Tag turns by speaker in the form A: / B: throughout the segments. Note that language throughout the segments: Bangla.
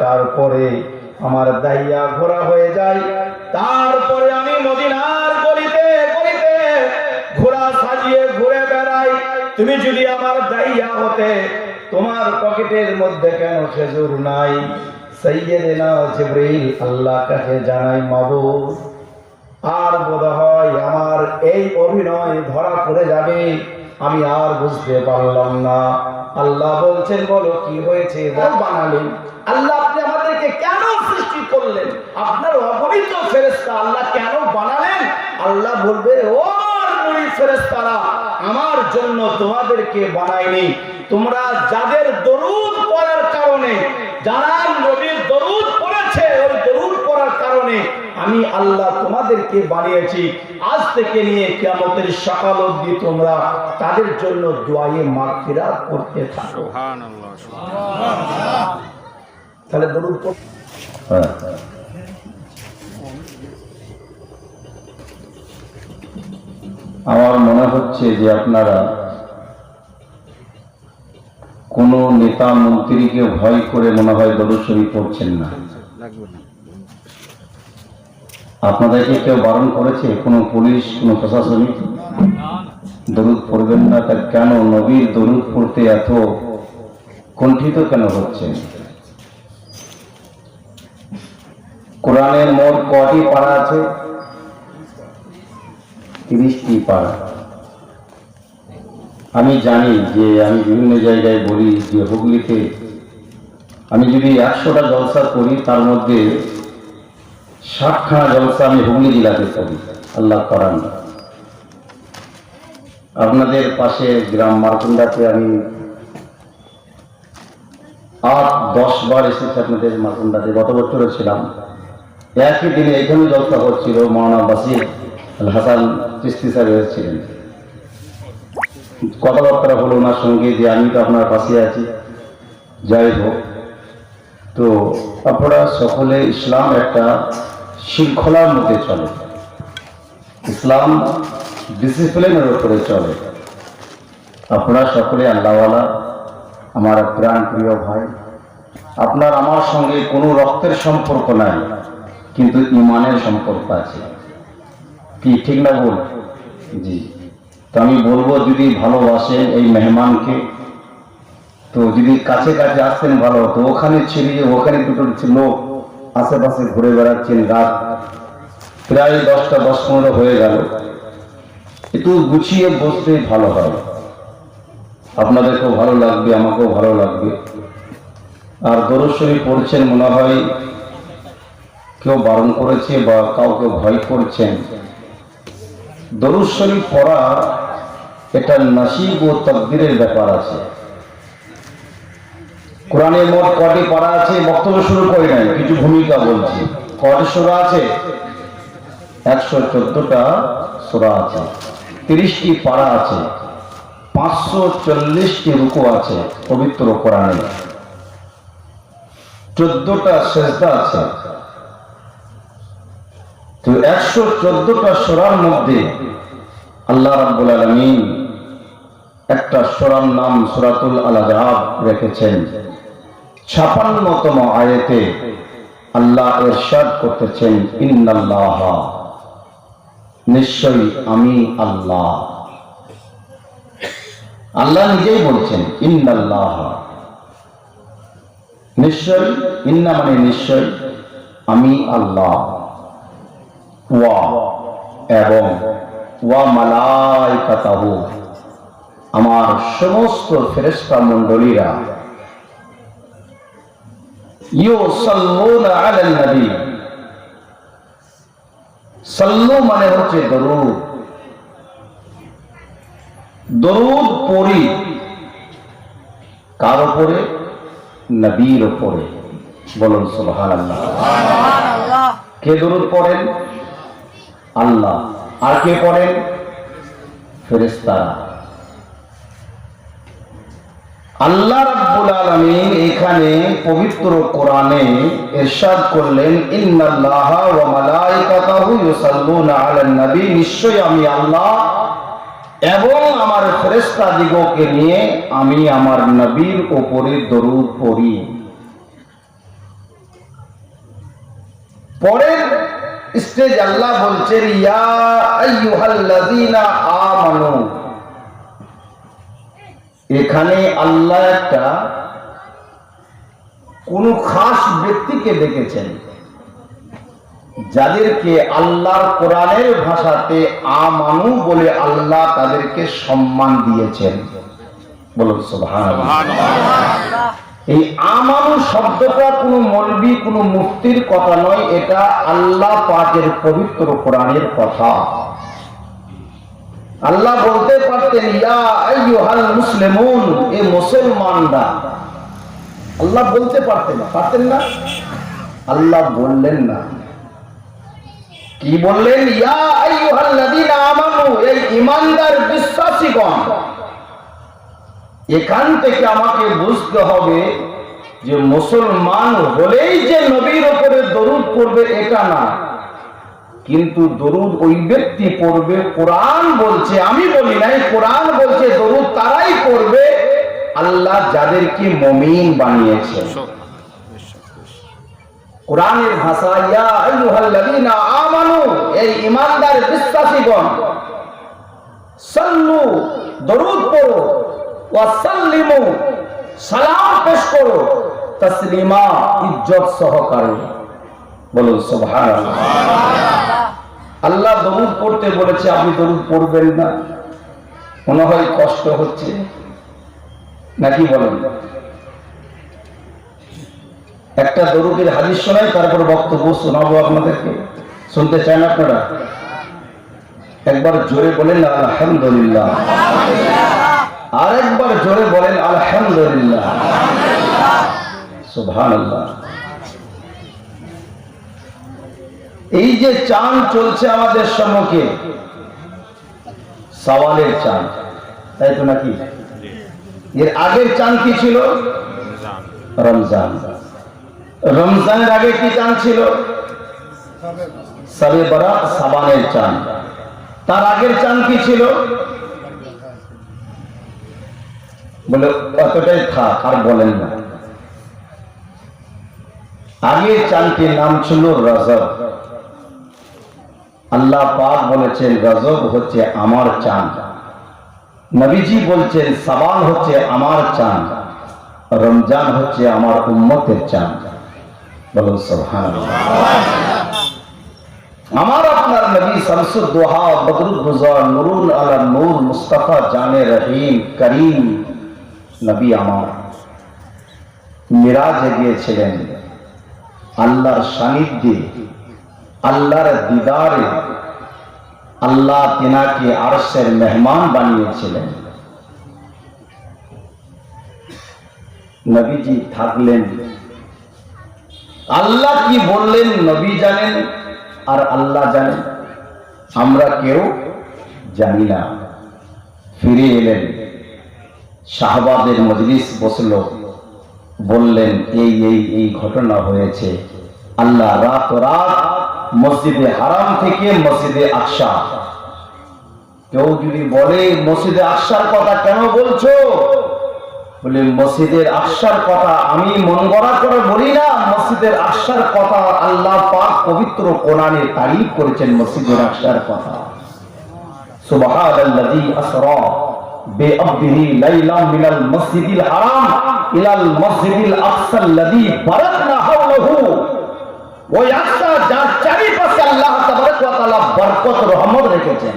A: তারপরে আমার ঘোরা হয়ে যায়। তারপরে আমি মদিনার গলিতে গলিতে সাজিয়ে ঘুরে বেড়াই। তুমি যদি আমার হতে, তোমার পকেটের মধ্যে কেন খেজুর নাই? কাছে জানাই আর আমার এই অভিনয় ধরা পড়ে যাবে। আমি আর বুঝতে পারলাম না। আল্লাহ বলছেন, বলো, কি হয়েছে? বল বানালেন। আল্লাহ আপনি আমাদেরকে কেন সৃষ্টি করলেন? আপনার অপবিত্র ফেরেস্তা আল্লাহ কেন বানালেন? আল্লাহ বলবে, ও ফেরেস্তারা আমার জন্য তোমাদেরকে বানাইনি তোমরা যাদের দরুদ পড়ার কারণে, যারা নবীর দরুদ পড়েছে ওই দরুদ পড়ার কারণে আমি আল্লাহ তোমাদেরকে বানিয়েছি। আজ থেকে নিয়ে কিয়ামতের সকাল অবধি তোমরা তাদের জন্য দোয়ায়ে মাগফিরাত করতে থাকো। তাহলে দরুদ পড়- হ্যাঁ।
B: আমার মনে হচ্ছে যে আপনারা কোন নেতা মন্ত্রীকে ভয় করে মনে হয় দরুদ শরীফ পড়ছেন না। আপনাদেরকে কেউ বারণ করেছে? কোনো পুলিশ, কোনো প্রশাসনিক? দরুদ পড়বেন না, তা কেন? নবীর দরুদ পড়তে এত কণ্ঠিত কেন হচ্ছে? কোরআনের মোট কটি পাড়া আছে? তিরিশটি পাড়া। আমি জানি যে আমি বিভিন্ন জায়গায় বলি যে হুগলিতে আমি যদি একশোটা জলসা করি, তার মধ্যে ষাটখানা জলসা আমি হুগলি জেলাতে করি আল্লাহ করান। আপনাদের পাশে গ্রাম মারকুন্ডাতে আমি আট, দশ বার এসেছি আপনাদের মারকুন্ডাতে গত বছরও ছিলাম। একই দিনে এখানে জলসা হচ্ছিল, মৌলানা বাসির আল হাসান চিস্তি সাহেব এসেছিলেন। কথাবার্তা হলো ওনার সঙ্গে যে আমি তো আপনার পাশে আছি, যাই হোক। তো আপনারা সকলে ইসলাম একটা শৃঙ্খলার মধ্যে চলে। ইসলাম ডিসিপ্লিনের উপরে চলে। আপনারা সকলে আল্লাহওয়ালা, আমার প্রাণ প্রিয় ভাই, আপনার আমার সঙ্গে কোনো রক্তের সম্পর্ক নাই, কিন্তু ইমানের সম্পর্ক আছে। কি, ঠিক না বল জি। তো আমি বলব, যদি ভালোবাসেন এই মেহমানকে, তো যদি কাছে কাছে আসতেন ভালো তো ওখানে ছিড়িয়ে, ওখানে দুটো লোক আশেপাশে ঘুরে বেড়াচ্ছেন রাত প্রায় দশটা, দশ পনেরো হয়ে গেল। একটু গুছিয়ে বসতে ভালো হয়। আপনাদেরকেও ভালো লাগবে, আমাকেও ভালো লাগবে। আর দরশ্বরী পড়ছেন মনে হয় কেউ বারণ করেছে বা কাউকে ভয় করছেন। দরুদ শরীফ পড়া এটা নাসিব ও তকদিরের ব্যাপার আছে। কোরআনে মোট কটি পড়া আছে? বক্তব্য শুরু করি নাই, কিছু ভূমিকা বলছি। কটি সোরা আছে? একশো চোদ্দটা সোরা আছে। তিরিশটি পাড়া আছে। পাঁচশো চল্লিশটি রুকু আছে পবিত্র কোরআনে। চোদ্দটা সেজদা আছে। তো একশো চোদ্দটা সোরার মধ্যে আল্লাহ রাব্বুল আলমিন একটা সোরার নাম সুরাতুল আলাজাব রেখেছেন। ছাপান্নতম আয়েতে আল্লাহ এরশাদ করতেছেন, ইন্নাল্লাহ। নিশ্চয়ই আমি আল্লাহ। আল্লাহ নিজেই বলছেন, ইন্নাল্লাহ। নিশ্চয় ইন্না মানে নিশ্চয় আমি আল্লাহ। ওয়া এবং ওয়া মালাইকাতাহু। আমার সমস্ত ফেরেস্তা মণ্ডলীরা ইউসাল্লুনা আলান নবী। সাল্লু মানে হচ্ছে দরুদ। দরুদ পড়ি কার উপরে? নবীর উপরে। বলুন সুবহানাল্লাহ। কে দরুদ পড়েন? আল্লাহ। আর কে পড়েন? ফেরেস্তারা আল্লাহ রাব্বুল আলামিন এখানে পবিত্র কোরআনে ইরশাদ করলেন, ইন্নাল্লাহা ওয়া মালাইকাতাহু ইউসাল্লুনা আলান নবী। নিশ্চয়ই আমি আল্লাহ এবং আমার ফেরেশতা দিগকে নিয়ে আমি আমার নবীর উপরে দরুদ পড়ি। পরের স্টেজ আল্লাহ বলছেন, ইয়া আইয়ুহাল্লাযীনা আমানু। এখানে আল্লাহ একটা কোন খাস ব্যক্তিকে ডেকেছেন যাদেরকে আল্লাহর কোরআনের ভাষাতে আমানু বলে আল্লাহ তাদেরকে সম্মান দিয়েছেন। বলুন এই আমানু শব্দটা কোনো মলবি কোনো মুক্তির কথা নয় এটা আল্লাহ পাকের পবিত্র কোরআনের কথা। আল্লাহ বলতে পারতেন, ইয়া মুসলিমুন, এ মুসলমানরা। আল্লাহ বলতে পারতেন পারতেন না? আল্লাহ বললেন না। কি বললেন? ইয়া আইয়ুহাল্লাযীনা আমানু এই ঈমানদার বিশ্বাসীগণ, এখান থেকে আমাকে বুঝতে হবে যে মুসলমান হলেই যে নবীর উপরে দরুদ পড়বে, এটা না। কিন্তু দরুদ ওই ব্যক্তি পড়বে, কোরআন বলছে, আমি বলি নাই, কোরআন বলছে, দরুদ তারাই পড়বে। আল্লাহ যাদেরকে মমিন বানিয়েছে কোরআনের ভাষা, ইয়া আইয়ুহাল্লাযীনা আমানু, এই ঈমানদার বিশ্বাসীগণ দরুদ পড়ো, ওয়া সাল্লিমু, সালাম পেশ করো, তাসলিমা ইজ্জত সহকারে। বলুন, সুবহানাল্লাহ। আল্লাহ দরুদ পড়তে বলেছে, আপনি দরুদ পড়বেন না। মনে হয় কষ্ট হচ্ছে। নাকি বলেন? একটা দরুদের হাদিস শোনাই, তারপর বক্তব্য শোনাবো আপনাদেরকে। শুনতে চান আপনারা? একবার জোরে বলেন, আলহামদুলিল্লাহ। আরেকবার জোরে বলেন, আলহামদুলিল্লাহ। সুবহানাল্লাহ। এই যে চান চলছে আমাদের সম্মুখে, সওয়ালের চাঁদ তাই তো নাকি? এর আগের চাঁদ কি ছিল? রমজান। রমজানের আগে কি চাঁদ ছিল? সবে বরাত, সাবানের চাঁদ তার আগের চাঁদ কি ছিল? বলে, অতটাই থাক, আর বলেন না। আগের চাঁদটির নাম ছিল রজব। আল্লাহ পাক বলেছেন রজব হচ্ছে আমার চাঁদ নবীজি বলছেন, সাবান হচ্ছে আমার চাঁদ রমজান হচ্ছে আমার উম্মতের চাঁদ বলুন, সুবহানাল্লাহ। আমার আপনার নবী শামসুদ দোহা বদরুল গুজার নুরুল আলা নূর মুস্তাফা, জানে রহিম, করিম নবী আমার। মিরাজে গিয়েছিলেন, আল্লাহর সান্নিধ্যে আল্লাহর দিদারে আল্লাহ তিনাকে আরশের মেহমান বানিয়েছিলেন। নবীজি থাকলেন। আল্লাহ কি বললেন নবী জানেন আর আল্লাহ জানেন? আমরা কেউ জানি না। ফিরে এলেন। শাহবাদের মজলিস বসল। বললেন, এই এই এই ঘটনা হয়েছে। আল্লাহ রাত রাত মসজিদে হারাম থেকে মসজিদে আকশা কেউ যদি বলে, মসজিদে আকশার কথা কেন বলছো? বলে, মসজিদের আকশার কথা আমি মন গড়া করে বলি না। মসজিদের আকশার কথা আল্লাহ পাক পবিত্র কোরআনে তারিফ করেছেন মসজিদের আকশার কথা। সুবহানাল্লাযী আসরা বিআবদিহি লাইলাম মিনাল মসজিদিল হারাম ইলাল মসজিদিল আকসা আল্লাযী বারাকনা হাওলাহু ওই আকসা যার চারিপাশে আল্লাহ বরকত, রহমত রেখেছেন।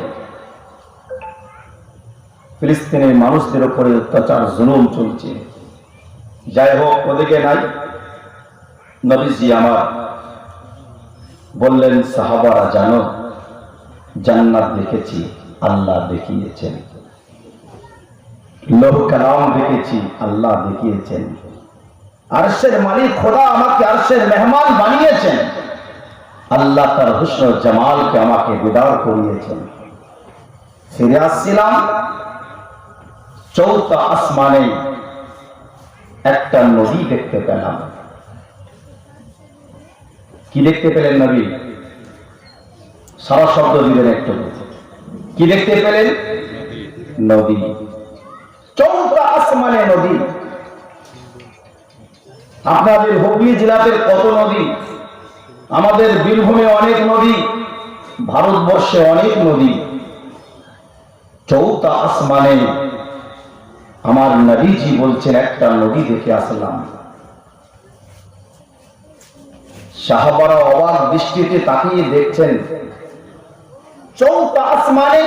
B: ফিলিস্তিনের মানুষদের উপরে অত্যাচার, জুলুম চলছে। যাই হোক, ওদিকে নাই। নবীজি আমার বললেন, সাহাবারা জানো, জান্নাত দেখেছি, আল্লাহ দেখিয়েছেন। লোহ কালাম দেখেছি, আল্লাহ দেখিয়েছেন। আরশের মালিক খোদা আমাকে আরশের মেহমান বানিয়েছেন। আল্লাহ তার হুসন জামালকে আমাকে বিদার করিয়েছেন। ফিরে আসছিলাম চৌথা আসমানে একটা নদী দেখতে পেলাম। কি দেখতে পেলেন নবী? সারা শব্দ দিলেন একটু। কি দেখতে পেলেন? নদী চৌথা আসমানে নদী আপনাদের হুগলি জেলাতে কত নদী? আমাদের বীরভূমে অনেক নদী, ভারতবর্ষে অনেক নদী। চৌথা আসমানে আমার নবীজি বলছেন, একটা নদী দেখে আসলাম। সাহাবারা অবাক দৃষ্টিতে তাকিয়ে দেখছেন চৌথা আসমানে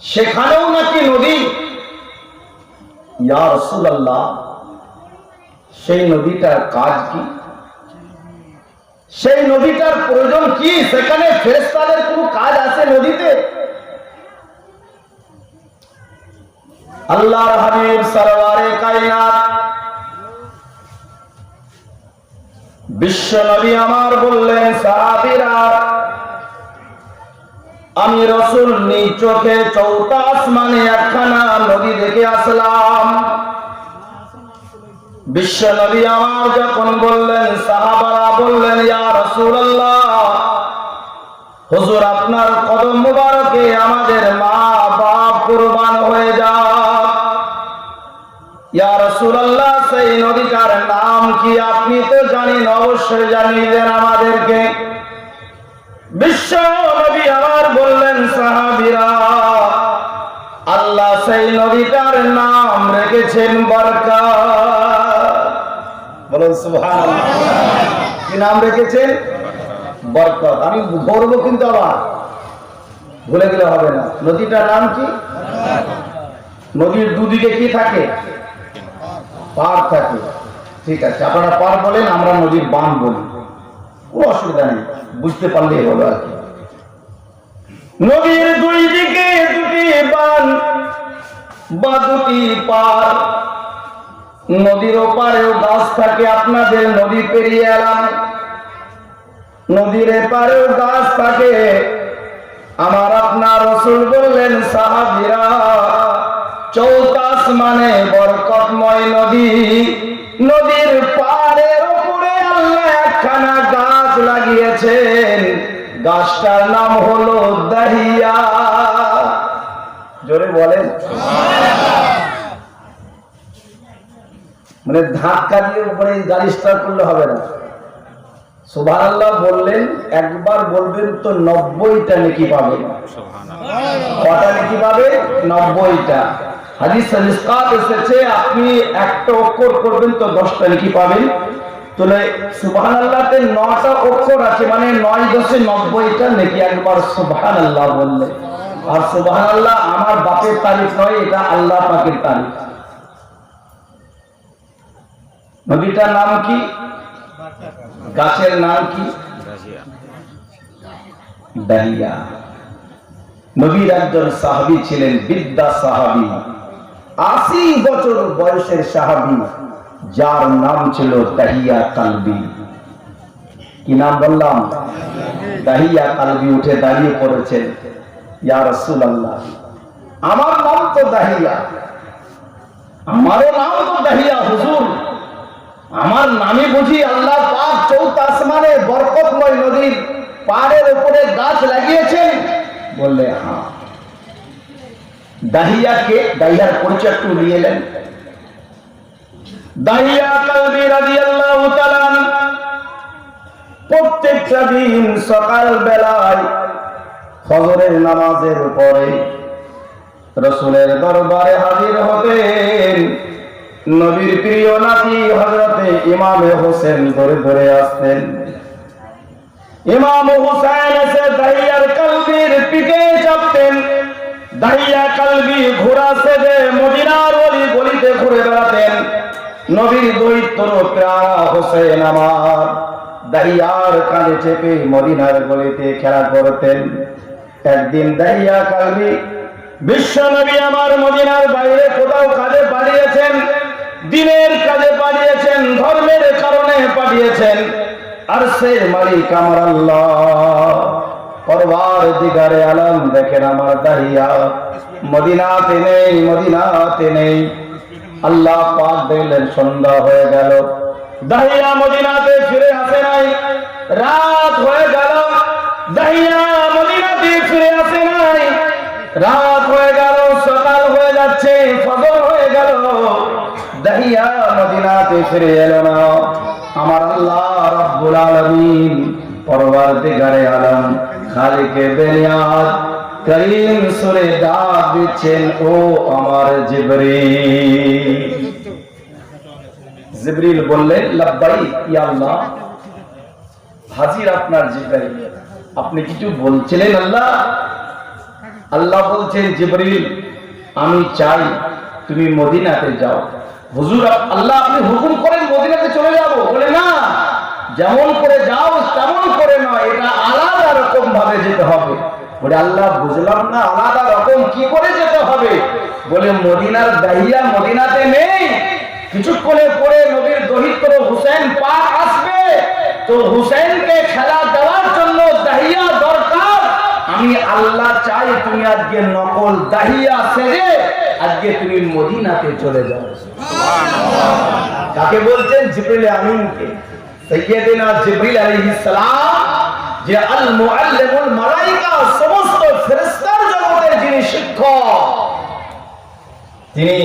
B: সেখানেও নাকি নদী? ইয়া রাসূলুল্লাহ সেই নদীটার কাজ কি? সেই নদীটার প্রয়োজন কি? সেখানে ফেরেশতাদের কোনো কাজ আছে নদীতে? আল্লাহর হাবিব সরওয়ারে কায়নাত। বিশ্ব নবী আমার বললেন, সাহাবীরা, আমি রসুল নিজ চোখে চৌতা আসমানে একখানা নদী দেখে আসলাম। বিশ্ব নবী আমার যখন বললেন, সাহাবারা বললেন, ইয়া রাসূলুল্লাহ, হুজুর, আপনার কদম মুবারকে আমাদের মা বাপ কুরবান হয়ে যাক। ইয়া রাসূলুল্লাহ, সেই নদীটার নাম কি আপনি তো জানেন, অবশ্যই জানিয়ে দেন আমাদেরকে। বিশ্ব নবী আমার বললেন, সাহাবীরা, আল্লাহ সেই নদীটার নাম রেখেছেন বরকত। বলুন কি নাম রেখেছেন? বরকত। আমি ধরবো কিন্তু আবার। ভুলে গেলে হবে না। নদীটার নাম কি? নদীর দুদিকে কি থাকে? পার থাকে। ঠিক আছে, আপনারা পার বলেন, আমরা নদীর বান বলি। কোনো অসুবিধা নেই, বুঝতে পারলেই হলো আর কি। নদীর দুই দিকে দুটি বান, বা দুটি পার নদীর ওপারেও গাছ থাকে, আপনাদের নদী পেরিয়ে এলাম। নদীর এপারেও গাছ থাকে, আমার আপনার রসুল বললেন, সাহাবিরা চৌতাস মানে বরকতময় নদী, নদীর পাড়ের উপরে আল্লাহ একখানা গাছ লাগিয়েছেন। গাছটার নাম হলো দাহিয়া। জোরে বলেন। মানে ধাক্কা দিয়ে উপরে গাড়ি স্টার্ট করলে হবে না। সুভান আল্লাহ বললেন একবার বলবেন তো নব্বইটা নাকি পাবে। কটা নাকি পাবে? নব্বইটা। হাদিস রিস্কাত এসেছে আপনি একটা অক্ষর করবেন তো দশটা নাকি পাবেন। তাহলে সুবহান আল্লাহতে নটা অক্ষর আছে মানে নয় দশে নব্বইটা নাকি একবার সুবহান আল্লাহ বললে। আর সুবহান আল্লাহ আমার বাপের তারিখ নয় এটা আল্লাহ পাকের তারিখ। নদীটার নাম কি? গাছের নাম কি? নবীর একজন সাহাবি ছিলেন, বিদ্যা সাহাবি। আশি বছর বয়সের সাহাবি, যার নাম ছিল দাহিয়া কালবি। কি নাম বললাম? দাহিয়া কালবি উঠে দাঁড়িয়ে পড়েছেন। ইয়া রাসূলুল্লাহ, আমার নাম তো দাহিয়া আমারও নাম তো দাহিয়া হুজুর। আমার নামে বুঝি আল্লাহ পাক আসমানে বরকতময় নদীর পাড়ের উপরে গাছ লাগিয়েছেন। বললে হ্যাঁ। দাহিয়াকে দাহিয়ার পরিচয় একটু নিয়ে এলেন। প্রত্যেকটা দিন সকাল বেলায় ফজরের নামাজের পরে রসুলের দরবারে হাজির হতেন। নবীর প্রিয় নাতি হজরতে ইমামে হোসেন ধরে ধরে আসতেন। ইমাম হুসাইন এসে দাহিয়ার কালবির পিঠে চাপতেন। দাহিয়া কালবি ঘোড়া সেজে মদিনার অলি গলিতে ঘুরে বেড়াতেন। নবীর দৈত্য প্যারা হোসেন আমার। দাহিয়ার কাঁধে চেপে মদিনার গলিতে খেলা করতেন। একদিন দাহিয়া কালবি, বিশ্ব নবী আমার মদিনার বাইরে কোথাও কাজে পাঠিয়েছেন দিনের কাজে পাঠিয়েছেন, ধর্মের কারণে পাঠিয়েছেন। আর সে মালিক আমার আল্লাহ। পরবার দিগারে আলম, দেখেন আমার দাহিয়া। মদিনাতে নেই মদিনাতে নেই। আল্লাহ পাক দেখলেন, সন্ধ্যা হয়ে গেল। দাহিয়া মদিনাতে ফিরে আসে নাই। রাত হয়ে গেল। দাহিয়া মদিনাতে ফিরে আসে নাই। রাত হয়ে গেল, সকাল হয়ে যাচ্ছে, ফজর হয়ে গেল। দাহিয়া মদিনাতে ফিরে এলো না। আমার আল্লাহ রাব্বুল আলামিন পরওয়ারদিগারে আলম খালিকে বেনিয়াত করিম সুরে ডাক দিচ্ছেন, ও আমার জিবরিল। জিবরিল বললেন লাব্বাই ইয়া আল্লাহ, হাজির আপনার জিবরিল। আপনি কিছু বলছিলেন আল্লাহ? আল্লাহ বলছেন, জিবরিল, আমি চাই তুমি মদিনাতে যাও। হুজুর, আল্লাহ আপনি হুকুম করেন মদিনাতে চলে যাব। বলে, না, যেমন করে যাও, তেমন করে এটা আলাদা রকম ভাবে যেতে হবে। বলে, আল্লাহ, বুঝলাম না, আলাদা রকম কি করে যেতে হবে? বলে, মদিনার দাহিয়া মদিনাতে নেই। কিছুক্ষণে পরে নবীর দহিত্র হুসেন পাক আসবে। তো হুসেনকে খেলা দেওয়ার জন্য আমি আল্লাহ চাই তুমি আজকে নকল দাহিয়া সেজে আজকে তুমি মদিনাতে চলে যাও। কাকে বলছেন? জিবরিল আমিনকে। সাইয়্যিদিনা জিবরিল আলাইহিস সালাম যে আল মুআল্লিমুল মালাইকা সমস্ত ফেরেশতার জগতের যিনি শিক্ষক তিনি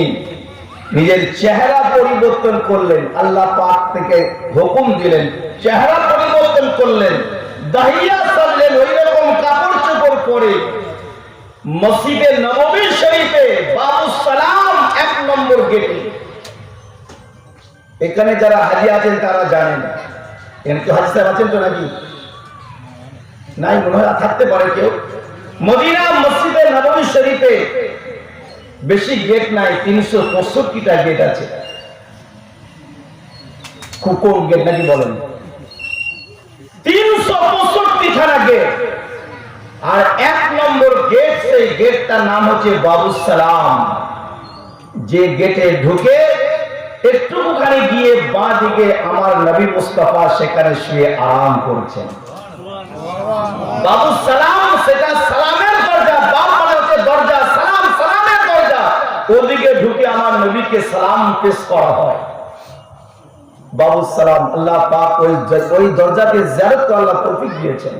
B: নিজের চেহারা পরিবর্তন করলেন। আল্লাহ পাক থেকে হুকুম দিলেন চেহারা পরিবর্তন করলেন। দাহিয়া সাজলেন ওই পরে মসজিদে নববী শরীফে বাবু সালাম এক নম্বর গেটে। এখানে যারা হাজি আছেন তারা জানেন। এখানে তো হাজি সাহেব আছেন তো নাকি? নাই, মনে হয় থাকতে পারে কেউ। মদিনা মসজিদে নববী শরীফে বেশি গেট নাই, তিনশো পঁয়ষট্টিটা গেট আছে। কম গেট নাকি বলেন? আর এক নম্বর গেট সেই গেটটার নাম হচ্ছে বাবু সালাম যে গেটে ঢুকে একটুখানি গিয়ে বাঁ দিকে আমার নবী মুস্তাফা সেখানে শুয়ে আরাম করছেন। বাবু সালাম সেটা সালামের দরজা, বাপ মানে দরজা, সালাম সালামের দরজা। ওদিকে ঢুকে আমার নবীকে সালাম পেশ করা হয়। বাবু সালাম আল্লাহ পাক ওই ওই দরজাতে জিয়ারত করে আল্লাহ তৌফিক দিয়েছেন।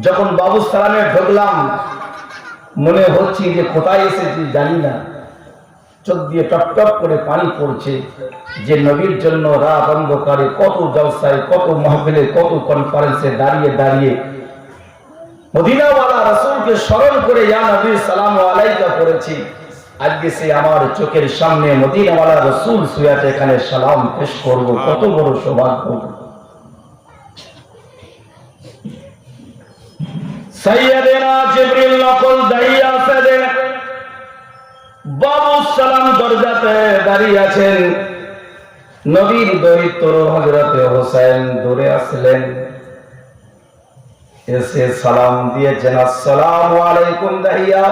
B: যখন বাবু সালামে ঢুকলাম মনে হচ্ছে যে কোথায় এসেছি জানি না। চোখ দিয়ে টপ টপ করে পানি পড়ছে যে নবীর জন্য রাত অন্ধকারে কত জলসায়, কত মাহফিলে, কত কনফারেন্সে দাঁড়িয়ে দাঁড়িয়ে মদিনাওয়ালা রসুলকে স্মরণ করে, ইয়া নবী, সালাম আলাইকা করেছি। আজকে সে আমার চোখের সামনে মদিনাওয়ালা রসুল সুয়াতে এখানে সালাম পেশ করব। কত বড় সৌভাগ্য। সালাম এসে সালাম দিয়েছেন আসসালাম আলাইকুম দাহিয়া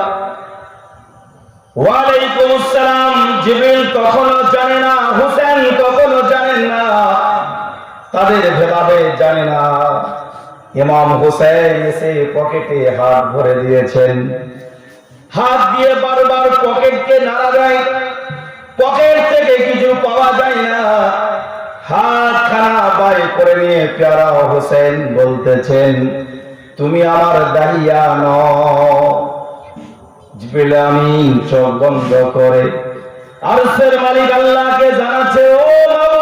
B: ওয়ালাইকুম আসসালাম জিবরিল তখনও জানে না হোসেন তখনও জানেন না, তাদের ভেদাভে জানে না। ইমাম হোসেন এসে পকেটে হাত ভরে দিয়েছেন। হাত দিয়ে বারবার পকেটকে নাড়া যায় পকেট থেকে কিছু পাওয়া যায় না। হাত খানা বাই করে নিয়ে প্যারা হোসেন বলতেছেন তুমি আমার দাহিয়া ন আমিন চোখ বন্ধ করে আরশের মালিক আল্লাহকে জানাচ্ছে ও মাবুদ,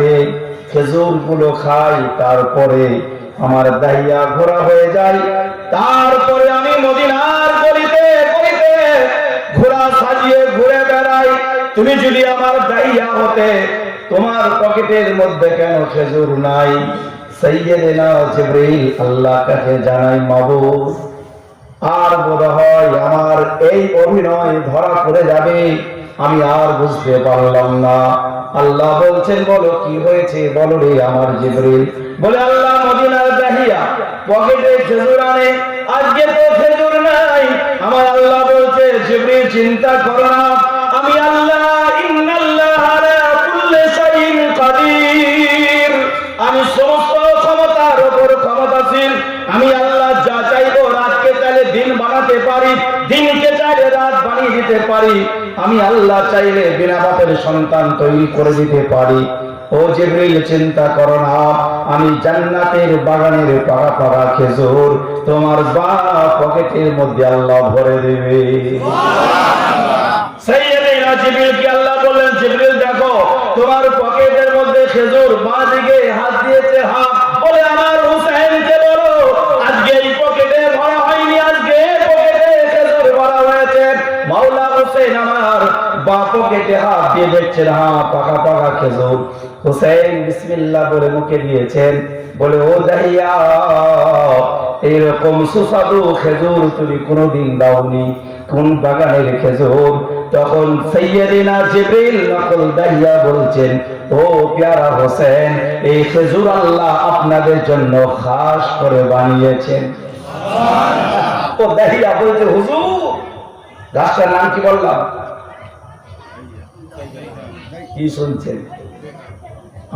B: ভরা থাকে খেজুরগুলো খাই, তারপরে আমার দাইয়া ঘোরা হয়ে যায়। তারপরে আমি মদিনার গলিতে গলিতে ঘোড়া সাজিয়ে ঘুরে বেড়াই। তুমি যদি আমার দাইয়া হতে, তোমার পকেটের মধ্যে কেন খেজুর নাই? আর বোধ হয় আমার এই অভিনয় ধরা পড়ে যাবে।
A: আমি আর বুঝতে পারলাম না। আল্লাহ বলছেন, বলো, কি হয়েছে? বলো রে আমার জিবরিল। বলে, আল্লাহ মদিনার দাহিয়া পকেটে খেজুর আনে। আজকে তো খেজুর নাই। আমার আল্লাহ বলছে, জিবরিল, চিন্তা করো না। আমি আল্লাহ আমি সমস্ত ক্ষমতার উপর ক্ষমতাশীল। আমি আল্লাহ যা চাইব রাতকে চাইলে দিন বানাতে পারি, দিনকে চাইলে রাত বানিয়ে দিতে পারি। আমি আল্লাহ চাইলে বিনা বাপের সন্তান তৈরি করে দিতে পারি। ও জিবরিল চিন্তা করো না আমি জান্নাতের বাগানের পাকা পাকা খেজুর তোমার বা পকেটের মধ্যে আল্লাহ ভরে দেবে। সাইয়েদেনা জিবরিলকে আল্লাহ বললেন জিবরিল দেখো তোমার পকেটের মধ্যে খেজুর বাঁ দিকে হাত দিয়েছে হাত হাত দিয়ে দেখছেন হ্যাঁ পাকা পাকা খেজুর। হুসেন বিসমিল্লাহ বলে মুখে দিয়েছেন। বলে ও দাহিয়া এরকম সুস্বাদু খেজুর তুমি কোনোদিন দাওনি। কোন বাগানের খেজুর? তখন সৈয়দিনা জিবরিল নকল দাইয়া বলছেন ও পেয়ারা হোসেন এই খেজুর আল্লাহ আপনাদের জন্য খাস করে বানিয়েছেন। ও দাহিয়া বলছে হুজুর গাছটার নাম কি বললাম? কি শুনছেন?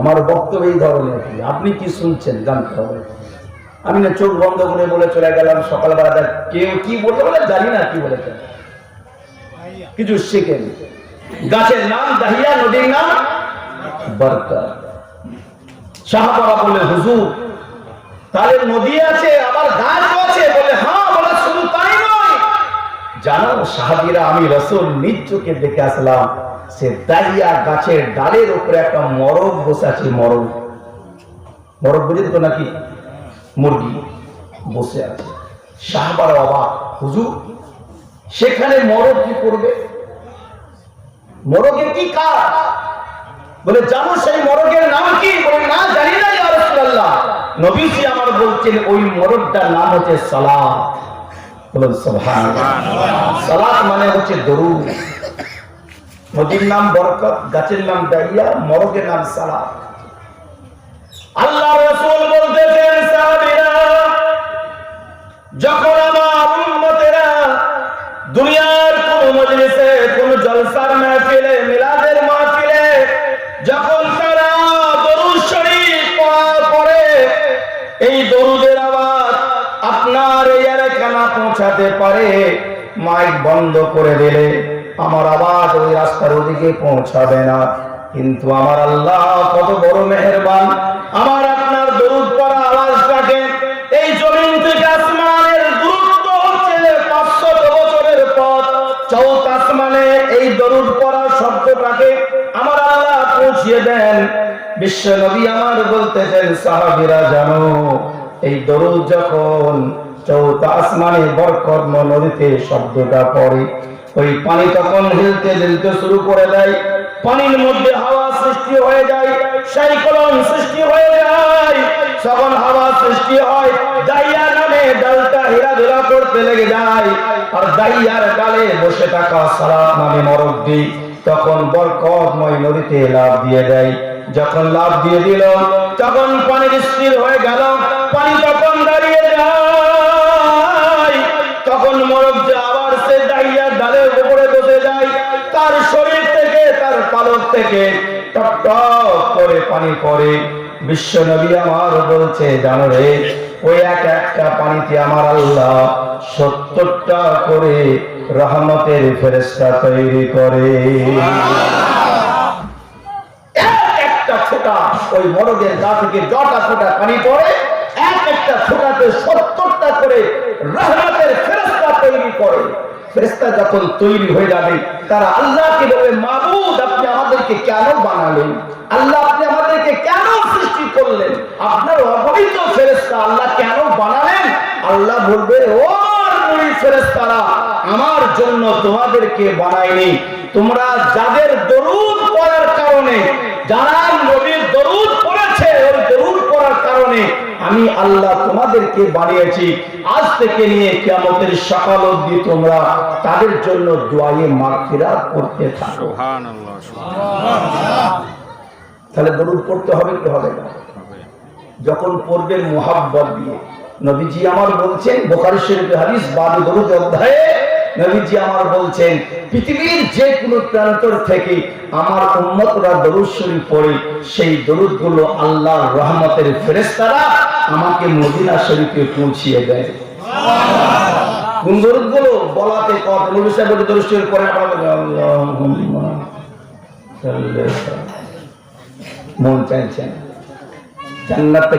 A: আমার বক্তব্য এই ধরনের আপনি কি শুনছেন? জানতে হবে। আমি না চোখ বন্ধ করে বলে চলে গেলাম সকালবেলা। কেউ কি বলতে বলে জানি না কি বলেছে। কিছু শিখেন। গাছের নাম দাহিয়া, নদীর নাম বরকা শাহবাবা বলে হুজুর, তাহলে নদী আছে, আবার গাছ আছে? বলে হ্যাঁ বলে শুধু তাই নয়। জানো, সাহাবিরা আমি রসুল নিজ চোখে দেখে আসলাম। সে দাহিয়া গাছের ডালের উপরে একটা মরগ বসে আছে মরগ মরগ বুঝেন তো নাকি? মুরগি বসে আছে। শাহবার অবাক, হুজুর, সেখানে মরগ কি করবে? মরগে কি কাজ? বলে, জানো সেই মরগের নাম কি? বলে, না জানি না ইয়া রাসূলুল্লাহ। নবীজি আমার বলছেন, ওই মরগটার নাম হচ্ছে সালাত। বলুন সালাত মানে হচ্ছে দরুদ। নদীর নাম বরকত, গাছের নাম দাইয়া মরগের নাম সালাত আল্লাহ রসুল বলতেছেন যখন আমার উম্মতেরা দুনিয়ার কোন মজলিসে, কোন জলসার মাহফিলে, মিলাদের মাহফিলে, যখন তারা দরুদ শরীফ পড়া এই দরুদের আওয়াজ আপনার এই এলাকা না পৌঁছাতে পারে, মাইক বন্ধ করে দিলে। আমার আওয়াজ ওই রাস্তার ওদিকে পৌঁছাবে না। কিন্তু আমার আল্লাহ কত বড় মেহেরবান। আমার আপনার দরুদ পড়া আওয়াজটাকে এই জমিন থেকে আসমানের দূরত্ব হচ্ছে পাঁচশত বছরের পথ। চৌথ আসমানে এই দরুদ পড়া শব্দটাকে আমার আল্লাহ পৌঁছিয়ে দেন। বিশ্ব নবী আমার বলতেছেন, সাহাবিরা জানো, এই দরুদ যখন চৌথ আসমানে বরকর্ম নদীতে শব্দটা পড়ে ওই পানি তখন হিলতে দিলতে শুরু করে দেয়। পানির মধ্যে হাওয়া সৃষ্টি হয়ে যায়, সাইক্লোন সৃষ্টি হয়ে যায়। যখন হাওয়া সৃষ্টি হয়, দাইয়া নামে ডালটা হেরাধুরা করতে লেগে যায়। আর দাইয়ার গালে বসে থাকা সালাত নামে মরদ্দি তখন বরকতময় নদীতে লাভ দিয়ে দেয়। যখন লাভ দিয়ে দিল, তখন পানি স্থির হয়ে গেল। পানি তখন দাঁড়িয়ে যায়। তখন মরক যে আবার সে দাইয়া ডালের উপরে বসে যায় তার শরীর থেকে তার পালক থেকে টপ টপ করে পানি পড়ে। বিশ্ব নবী আমার বলছে, জানো রে, ওই এক একটা পানিতে আমার আল্লাহ সত্তরটা করে রহমতের ফেরেস্তা তৈরি করে। এক একটা ওই মরদের গা থেকে যটা ফোঁটা পানি পড়ে, এক একটা ফোঁটাতে সত্তরটা করে রহমতের ফেরেস্তা তৈরি করে। ফেরেস্তা যখন তৈরি হয়ে যাবে, তারা আল্লাহকে বলবে, মাবুদ, আপনি আমাদেরকে কেন বানালেন? আল্লাহ আপনি আমাদেরকে কেন সৃষ্টি করলেন? আপনার অগণিত ফেরেস্তা আল্লাহ কেন বানালেন? আল্লাহ বলবে ও ফেরেস্তারা আমার জন্য তোমাদেরকে বানাইনি তোমরা যাদের দরুদ পড়ার কারণে, যারা নবীর দরুদ পড়েছে ওই দরুদ পড়ার কারণে আমি আল্লাহ তোমাদেরকে বানিয়েছি। আজ থেকে নিয়ে কিয়ামতের সকাল অবধি তোমরা তাদের জন্য দোয়ায়ে মাগফিরাত করতে থাকো। তাহলে দরুদ পড়তে হবে কি হবে না? যখন পড়বেন মোহাব্বত দিয়ে। নবীজি আমার বলছেন বোখারি শরীফের হাদিস দরুদ অধ্যায়ে নবীজি আমার বলছেন, পৃথিবীর যে কোনো প্রান্তর থেকে আমার উম্মতরা দরুদ শরীফ পড়ে, সেই দরুদগুলো আল্লাহ রহমতের ফেরেস্তারা আমাকে মদিনা শরীফে পৌঁছিয়ে দেয়। কোন দরুদগুলো বলাতে কথা নবী সাহেব দরুদ শরীফ পড়ে মন চাইছে না। জান্নাত